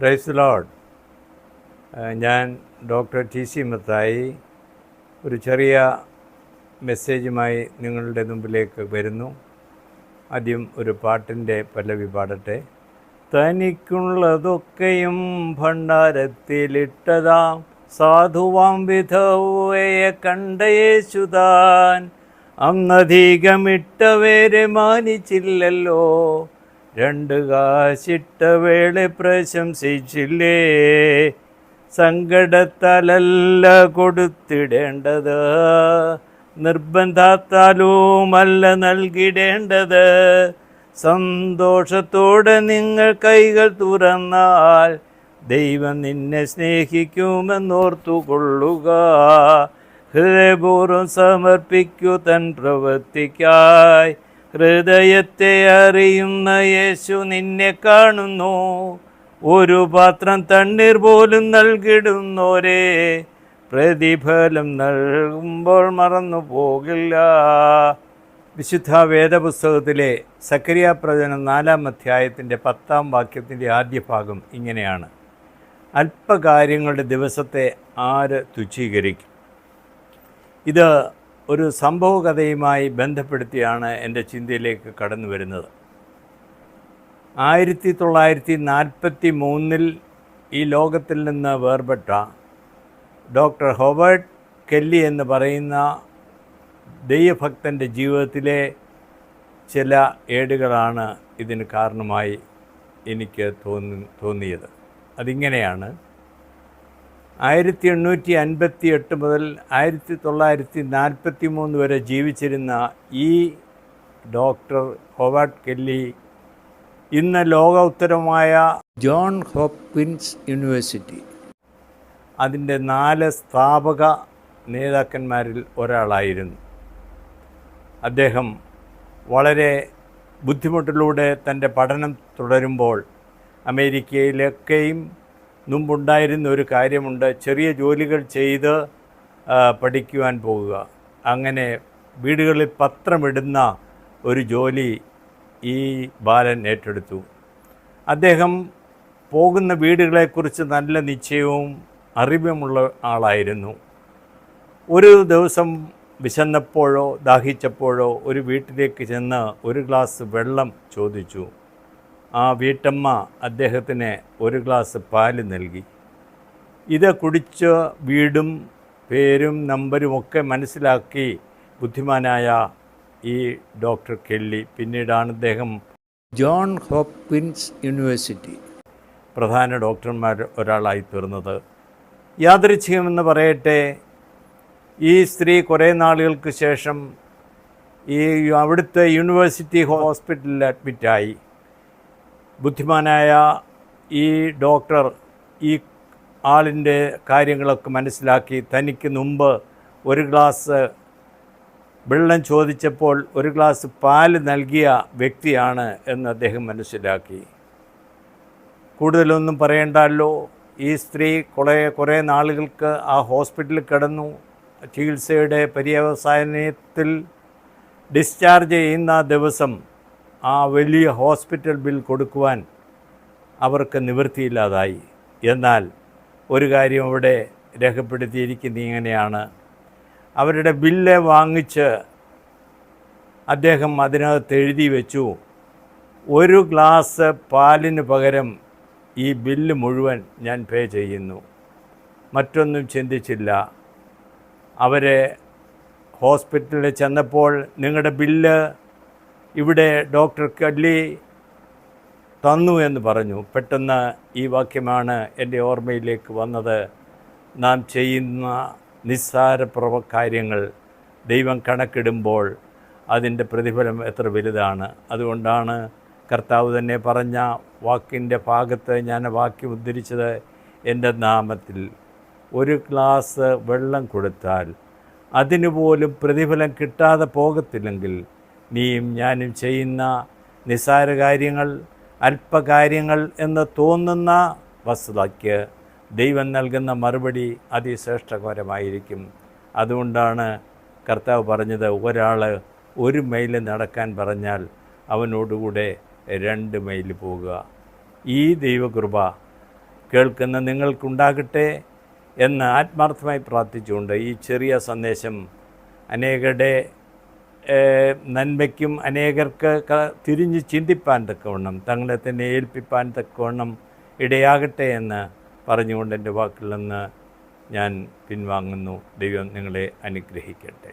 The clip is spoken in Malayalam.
പ്രൈസ് ലോഡ് ഞാൻ ഡോക്ടർ ടി സി മത്തായി ഒരു ചെറിയ മെസ്സേജുമായി നിങ്ങളുടെ മുമ്പിലേക്ക് വരുന്നു. ആദ്യം ഒരു പാട്ടിന്റെ പല്ലവി പാടട്ടെ. തനിക്കുള്ളതൊക്കെയും ഭണ്ഡാരത്തിലിട്ടതാം. സാധുവാം വിധവയെ കണ്ട യേശുദാൻ അങ്ങധികമിട്ടവരെ മാനിച്ചില്ലല്ലോ. രണ്ട് കാശിട്ട വേളെ പ്രശംസിച്ചില്ലേ? സങ്കടത്താലല്ല കൊടുത്തിടേണ്ടത്. നിർബന്ധത്താലുമല്ല നൽകിടേണ്ടത്. സന്തോഷത്തോടെ നിങ്ങൾ കൈകൾ തുറന്നാൽ ദൈവം നിന്നെ സ്നേഹിക്കുമെന്നോർത്തുകൊള്ളുക. ഹൃദയപൂർവം സമർപ്പിക്കൂ തൻ പ്രവൃത്തിക്കായി. ഹൃദയത്തെ അറിയുന്ന യേശു നിന്നെ കാണുന്നു. ഒരു പാത്രം തണ്ണീർ പോലും നൽകിടുന്നോരേ. പ്രതിഫലം നൽകുമ്പോൾ മറന്നു പോകില്ല. വിശുദ്ധ വേദപുസ്തകത്തിലെ സക്രിയ പ്രവചനം നാലാം അധ്യായത്തിന്റെ പത്താം വാക്യത്തിന്റെ ആദ്യ ഭാഗം ഇങ്ങനെയാണ്. അല്പകാര്യങ്ങളുടെ ദിവസത്തെ ആര് തുച്ഛീകരിക്കും? ഇത് ഒരു സംഭവകഥയുമായി ബന്ധപ്പെടുത്തിയാണ് എന്റെ ചിന്തയിലേക്ക് കടന്നു വരുന്നത്. ആയിരത്തി തൊള്ളായിരത്തി നാൽപ്പത്തി മൂന്നിൽ ഈ ലോകത്തിൽ നിന്ന് വേർപെട്ട ഡോക്ടർ ഹോബർട്ട് കെല്ലി എന്ന് പറയുന്ന ദൈവഭക്തന്റെ ജീവിതത്തിലെ ചില ഏടുകളാണ് ഇതിന് കാരണമായി എനിക്ക് തോന്നി തോന്നിയത്. അതിങ്ങനെയാണ് ആയിരത്തി എണ്ണൂറ്റി അൻപത്തി എട്ട് മുതൽ ആയിരത്തി തൊള്ളായിരത്തി നാൽപ്പത്തി മൂന്ന് വരെ ജീവിച്ചിരുന്ന ഈ ഡോക്ടർ ഹോവാർഡ് കെല്ലി ഇന്ന് ലോക ഉത്തരമായ ജോൺ ഹോപ്കിൻസ് യൂണിവേഴ്സിറ്റി. അതിന്റെ നാല് സ്ഥാപക നേതാക്കന്മാരിൽ ഒരാളായിരുന്നു. അദ്ദേഹം വളരെ ബുദ്ധിമുട്ടിലൂടെ തന്റെ പഠനം തുടരുമ്പോൾ അമേരിക്കയിലൊക്കെയും മുമ്പുണ്ടായിരുന്ന ഒരു കാര്യമുണ്ട്. ചെറിയ ജോലികൾ ചെയ്ത് പഠിക്കുവാൻ പോവുക അങ്ങനെ വീടുകളിൽ പത്രമിടുന്ന ഒരു ജോലി ഈ ബാലൻ ഏറ്റെടുത്തു. അദ്ദേഹം പോകുന്ന വീടുകളെക്കുറിച്ച് നല്ല നിശ്ചയവും അറിവുമുള്ള ആളായിരുന്നു. ഒരു ദിവസം വിശന്നപ്പോഴോ ദാഹിച്ചപ്പോഴോ ഒരു വീട്ടിലേക്ക് ചെന്ന് ഒരു ഗ്ലാസ് വെള്ളം ചോദിച്ചു. ആ വീട്ടമ്മ അദ്ദേഹത്തിന് ഒരു ഗ്ലാസ് പാൽ നൽകി. ഇത് കുടിച്ച് വീടും പേരും നമ്പരും ഒക്കെ മനസ്സിലാക്കി ബുദ്ധിമാനായ ഈ ഡോക്ടർ കെല്ലി. പിന്നീടാണ് അദ്ദേഹം ജോൺ ഹോപ്കിൻസ് യൂണിവേഴ്സിറ്റി പ്രധാന ഡോക്ടർമാർ ഒരാളായി തീർന്നത്. യാദൃച്ഛികമെന്ന് പറയട്ടെ ഈ സ്ത്രീ കുറേ നാളുകൾക്ക് ശേഷം ഈ അവിടുത്തെ യൂണിവേഴ്സിറ്റി ഹോസ്പിറ്റലിൽ അഡ്മിറ്റായി. ബുദ്ധിമാനായ ഈ ഡോക്ടർ ഈ ആളിന്റെ കാര്യങ്ങളൊക്കെ മനസ്സിലാക്കി തനിക്ക് മുമ്പ് ഒരു ഗ്ലാസ് വെള്ളം ചോദിച്ചപ്പോൾ ഒരു ഗ്ലാസ് പാൽ നൽകിയ വ്യക്തിയാണ് എന്ന് അദ്ദേഹം മനസ്സിലാക്കി. കൂടുതലൊന്നും പറയണ്ടല്ലോ. ഈ സ്ത്രീ കുറേ കുറേ നാളുകൾക്ക് ആ ഹോസ്പിറ്റലിൽ കിടന്നു. ചികിത്സയുടെ പര്യവസാനത്തിൽ ഡിസ്ചാർജ് ചെയ്യുന്ന ദിവസം ആ വലിയ ഹോസ്പിറ്റൽ ബിൽ കൊടുക്കുവാൻ അവർക്ക് നിവൃത്തിയില്ലാതായി. എന്നാൽ ഒരു കാര്യം അവിടെ രേഖപ്പെടുത്തിയിരിക്കുന്നത് ഇങ്ങനെയാണ്. അവരുടെ ബില്ല് വാങ്ങിച്ച് അദ്ദേഹം അതിനകത്ത് എഴുതി വെച്ചു. ഒരു ഗ്ലാസ് പാലിന് പകരം ഈ ബില്ല് മുഴുവൻ ഞാൻ പേ ചെയ്യുന്നു. മറ്റൊന്നും ചിന്തിച്ചില്ല. അവരെ ഹോസ്പിറ്റലിൽ ചെന്നപ്പോൾ നിങ്ങളുടെ ബില്ല് ഇവിടെ ഡോക്ടർ കല്ലി തന്നു എന്ന് പറഞ്ഞു. പെട്ടെന്ന് ഈ വാക്യമാണ് എന്റെ ഓർമ്മയിലേക്ക് വന്നത്. നാം ചെയ്യുന്ന നിസ്സാര പ്രവ കാര്യങ്ങൾ ദൈവം കണക്കിടുമ്പോൾ അതിന്റെ പ്രതിഫലം എത്ര വലുതാണ്. അതുകൊണ്ടാണ് കർത്താവ് തന്നെ പറഞ്ഞ വാക്കിന്റെ ഭാഗത്ത് ഞാൻ വാക്യം ഉദ്ധരിച്ചത് എന്റെ നാമത്തിൽ. ഒരു ഗ്ലാസ് വെള്ളം കൊടുത്താൽ അതിനുപോലും പ്രതിഫലം കിട്ടാതെ പോകത്തില്ലെങ്കിൽ നീയും ഞാനും ചെയ്യുന്ന നിസാര കാര്യങ്ങൾ അല്പകാര്യങ്ങൾ എന്ന് തോന്നുന്ന വസ്തുതയ്ക്ക് ദൈവം നൽകുന്ന മറുപടി അതിശ്രേഷ്ഠകരമായിരിക്കും. അതുകൊണ്ടാണ് കർത്താവ് പറഞ്ഞത് ഒരാൾ ഒരു മൈൽ നടക്കാൻ പറഞ്ഞാൽ അവനോടുകൂടെ രണ്ട് മൈൽ പോകുക. ഈ ദൈവകൃപ കേൾക്കുന്ന നിങ്ങൾക്കുണ്ടാകട്ടെ എന്ന് ആത്മാർത്ഥമായി പ്രാർത്ഥിച്ചുകൊണ്ട് ഈ ചെറിയ സന്ദേശം അനേകരുടെ നന്മയ്ക്കും അനേകർക്ക് തിരിഞ്ഞ് ചിന്തിപ്പാൻ തക്കവണ്ണം തങ്ങളെ തന്നെ ഏൽപ്പിപ്പാൻ തക്കവണ്ണം ഇടയാകട്ടെ എന്ന് പറഞ്ഞുകൊണ്ട് എന്റെ വാക്കിൽ നിന്ന് ഞാൻ പിൻവാങ്ങുന്നു. ദൈവം നിങ്ങളെ അനുഗ്രഹിക്കട്ടെ.